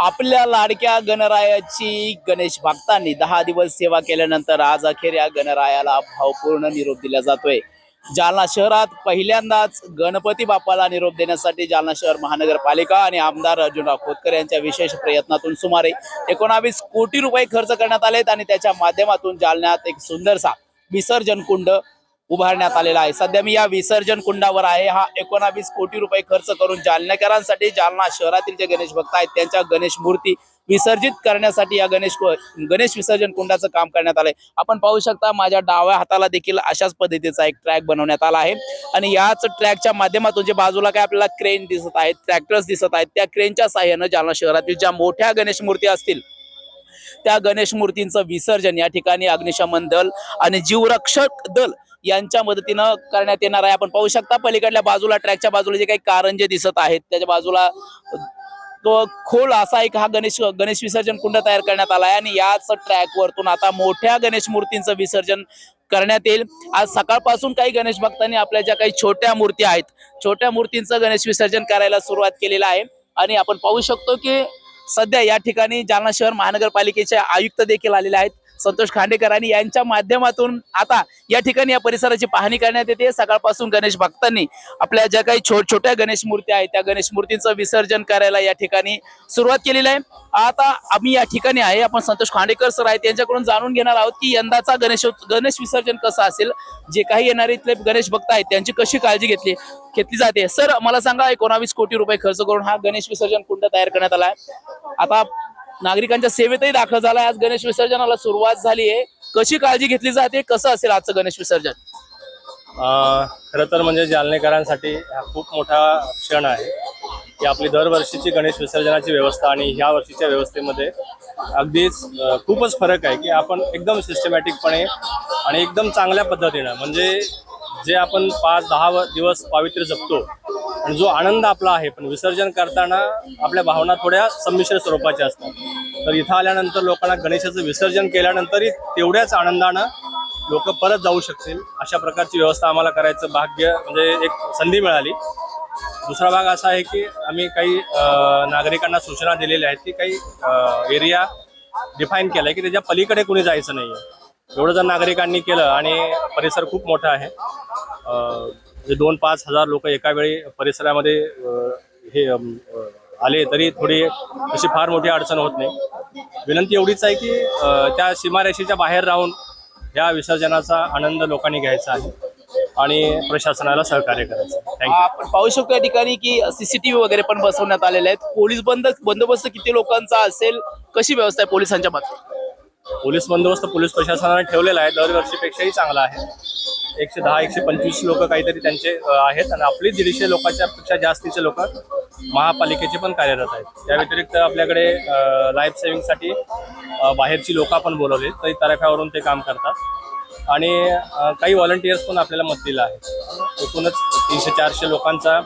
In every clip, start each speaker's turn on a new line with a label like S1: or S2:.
S1: आपल्या लाडक्या गणरायाची गणेश भक्तांनी दहा दिवस सेवा केल्यानंतर आज अखेर या गणरायाला भावपूर्ण निरोप दिला जातोय. जालना शहरात पहिल्यांदाच गणपती बाप्पाला निरोप देण्यासाठी जालना शहर महानगरपालिका आणि आमदार अर्जुनराव खोतकर यांच्या विशेष प्रयत्नातून सुमारे एकोणावीस कोटी रुपये खर्च करण्यात आलेत आणि त्याच्या माध्यमातून जालन्यात एक सुंदरसा विसर्जन कुंड उभारण्यात आलेला आहे. सध्या मी या विसर्जन कुंडावर आहे. हा एकोणावीस कोटी रुपये खर्च करून जालनेकरांसाठी जालना शहरातील जे गणेश भक्त आहेत त्यांच्या गणेश मूर्ती विसर्जित करण्यासाठी या गणेश गणेश विसर्जन कुंडाचं काम करण्यात आलंय. आपण पाहू शकता माझ्या डाव्या हाताला देखील अशाच पद्धतीचा एक ट्रॅक बनवण्यात आला आहे. आणि याच ट्रॅकच्या माध्यमातून जे बाजूला काय आपल्याला क्रेन दिसत आहेत ट्रॅक्टर्स दिसत आहेत त्या क्रेनच्या साह्यानं जालना शहरातील ज्या मोठ्या गणेश मूर्ती असतील त्या गणेश मूर्तींचं विसर्जन या ठिकाणी अग्निशमन दल आणि जीवरक्षक दल यांच्या मदतीनं करण्यात येणार आहे. आपण पाहू शकता पलीकडल्या बाजूला ट्रॅकच्या बाजूला जे काही कारंजे दिसत आहेत त्याच्या बाजूला तो खोल असा एक हा गणेश गणेश विसर्जन कुंड तयार करण्यात आला आहे आणि याच ट्रॅकवरतून आता मोठ्या गणेश मूर्तींचं विसर्जन करण्यात येईल. आज सकाळपासून काही गणेश भक्तांनी आपल्या ज्या काही छोट्या मूर्ती आहेत छोट्या मूर्तींचं गणेश विसर्जन करायला सुरुवात केलेलं आहे. आणि आपण पाहू शकतो की सध्या या ठिकाणी जालना शहर महानगरपालिकेचे आयुक्त देखील आलेले आहेत. संतोष खांडेकर आणि यांच्या माध्यमातून आता या ठिकाणी या परिसराची पाहणी करण्यात येते. सकाळपासून गणेश भक्तांनी आपल्या ज्या काही छोट छोट्या गणेश मूर्ती आहेत त्या गणेश मूर्तींचं विसर्जन करायला या ठिकाणी सुरुवात केलेली आहे. आता आम्ही या ठिकाणी आहे. आपण संतोष खांडेकर सर आहेत. त्यांच्याकडून जाणून घेणार आहोत की यंदाचा गणेश गणेश विसर्जन कसं असेल? जे काही येणारे इथले गणेश भक्त आहेत त्यांची कशी काळजी घेतली घेतली जाते? सर मला सांगा एकोणावीस कोटी रुपये खर्च करून हा गणेश विसर्जन कुंड तयार करण्यात आला आहे. आता नागरिकांच्या सेवेतही दाखल झाला आज गणेश विसर्जनाला सुरुवात झाली आहे कशी काळजी घेतली जाते? कसं असेल आजचं गणेश विसर्जन?
S2: खरं तर म्हणजे जालनेकरांसाठी हा खूप मोठा क्षण आहे. की आपली दरवर्षीची गणेश विसर्जनाची व्यवस्था आणि ह्या वर्षीच्या व्यवस्थेमध्ये अगदीच खूपच फरक आहे की आपण एकदम सिस्टमॅटिकपणे आणि एकदम चांगल्या पद्धतीनं म्हणजे जे आपण पाच दहा दिवस पावित्र्य जपतो आणि जो आनंद आपला आहे पण विसर्जन करताना आपल्या भावना थोड्या संमिश्र स्वरूपाच्या असतात. तर इथं आल्यानंतर लोकांना गणेशाचं विसर्जन केल्यानंतरही तेवढ्याच आनंदानं लोक परत जाऊ शकतील. अशा प्रकारची व्यवस्था आम्हाला करायचं भाग्य म्हणजे एक संधी मिळाली. दुसरा भाग असा आहे की आम्ही काही नागरिकांना सूचना दिलेल्या आहेत की काही एरिया डिफाईन केला आहे की त्याच्या पलीकडे कुणी जायचं नाही आहे एवढं जर नागरिकांनी केलं आणि परिसर खूप मोठा आहे म्हणजे दोन पाच हजार लोक एका वेळी परिसरामध्ये हे आले तरी थोडी अशी फार मोठी अडचण होत नाही. विनंती एवढीच आहे की त्या सीमारेषेच्या बाहेर राहून या विसर्जनाचा आनंद लोकांनी घ्यायचा आहे आणि प्रशासनाला सहकार्य करायचं
S1: आपण पाहू शकतो या ठिकाणी की सीसीटीव्ही वगैरे पण बसवण्यात आलेले आहेत. पोलीस बंद बंदोबस्त किती लोकांचा असेल कशी व्यवस्था आहे पोलिसांच्या बाबतीत
S2: पोलीस बंदोबस्त पोलीस प्रशासनाने ठेवलेला आहे. दरवर्षीपेक्षाही चांगला आहे. एकशे दहा एकशे पंचवीस लोक काहीतरी त्यांचे आहेत आणि आपली दीडशे लोकांच्या पेक्षा जास्तीचे लोक महापालिकेचे पण कार्यरत आहेत. त्या व्यतिरिक्त आपल्याकडे लाईफ सेव्हिंगसाठी बाहेरची लोक आपण बोलवले तरी तराफ्यावरून ते काम करतात. आणि काही व्हॉलंटियर्स पण आपल्याला मदतीला आहेत. एकूणच तीनशे चारशे लोकांचा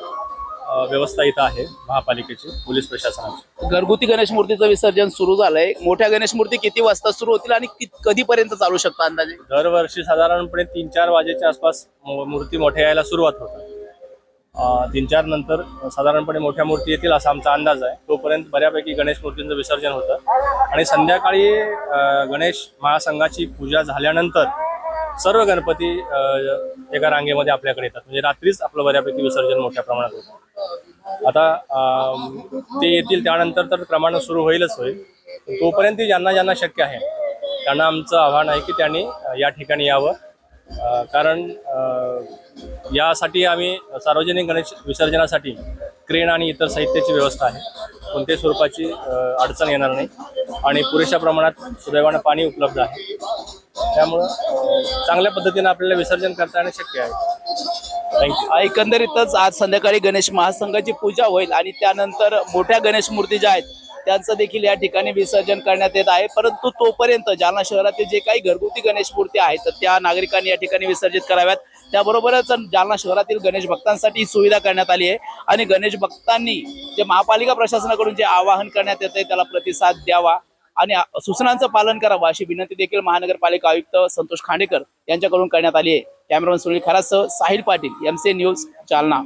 S2: व्यवस्था इथं आहे महापालिकेची पोलीस प्रशासनाची.
S1: घरगुती गणेश मूर्तीचं विसर्जन सुरू झालंय. मोठ्या गणेश मूर्ती किती वाजता सुरू होतील आणि कधीपर्यंत चालू शकतात अंदाजे?
S2: दरवर्षी साधारणपणे तीन चार वाजेच्या आसपास मूर्ती मोठ्या यायला सुरुवात होतात. तीन चार नंतर साधारणपणे मोठ्या मूर्ती येतील असा आमचा अंदाज आहे. तोपर्यंत बऱ्यापैकी गणेश मूर्तींचं विसर्जन होतं. आणि संध्याकाळी गणेश महासंघाची पूजा झाल्यानंतर सर्व गणपती एका रांगेमध्ये आपल्याकडे येतात. म्हणजे रात्रीच आपलं बऱ्यापैकी विसर्जन मोठ्या प्रमाणात होतं. आता ते येतील त्यानंतर तर प्रमाण सुरू होईलच होईल. तोपर्यंत ज्यांना ज्यांना शक्य आहे त्यांना आमचं आव्हान आहे की त्यांनी या ठिकाणी यावं. कारण यासाठी आम्ही सार्वजनिक गणेश विसर्जनासाठी क्रेन आणि इतर साहित्याची व्यवस्था आहे. कोणत्याही स्वरूपाची अडचण येणार नाही आणि पुरेशा प्रमाणात सुदैवानं पाणी उपलब्ध आहे. त्यामुळं चांगल्या पद्धतीनं आपल्याला विसर्जन करता येणं शक्य आहे.
S1: एकंदरीतच आज संध्याकाळी गणेश महासंघाची पूजा होईल आणि त्यानंतर मोठ्या गणेश मूर्ती ज्या आहेत त्यांचं देखील या ठिकाणी विसर्जन करण्यात येत आहे. परंतु तोपर्यंत जालना शहरातील जे काही घरगुती गणेश मूर्ती आहेत तर त्या नागरिकांनी या ठिकाणी विसर्जित कराव्यात. त्याबरोबरच जालना शहरातील गणेश भक्तांसाठी ही सुविधा करण्यात आली आहे आणि गणेश भक्तांनी जे महापालिका प्रशासनाकडून जे आवाहन करण्यात येत आहे त्याला प्रतिसाद द्यावा. आणि सूचनांचं पालन करावं अशी विनंती देखील महानगरपालिका आयुक्त संतोष खांडेकर यांच्याकडून करण्यात आली आहे. कॅमेरामन सुनील खरासह साहिल पाटील एम न्यूज जालना.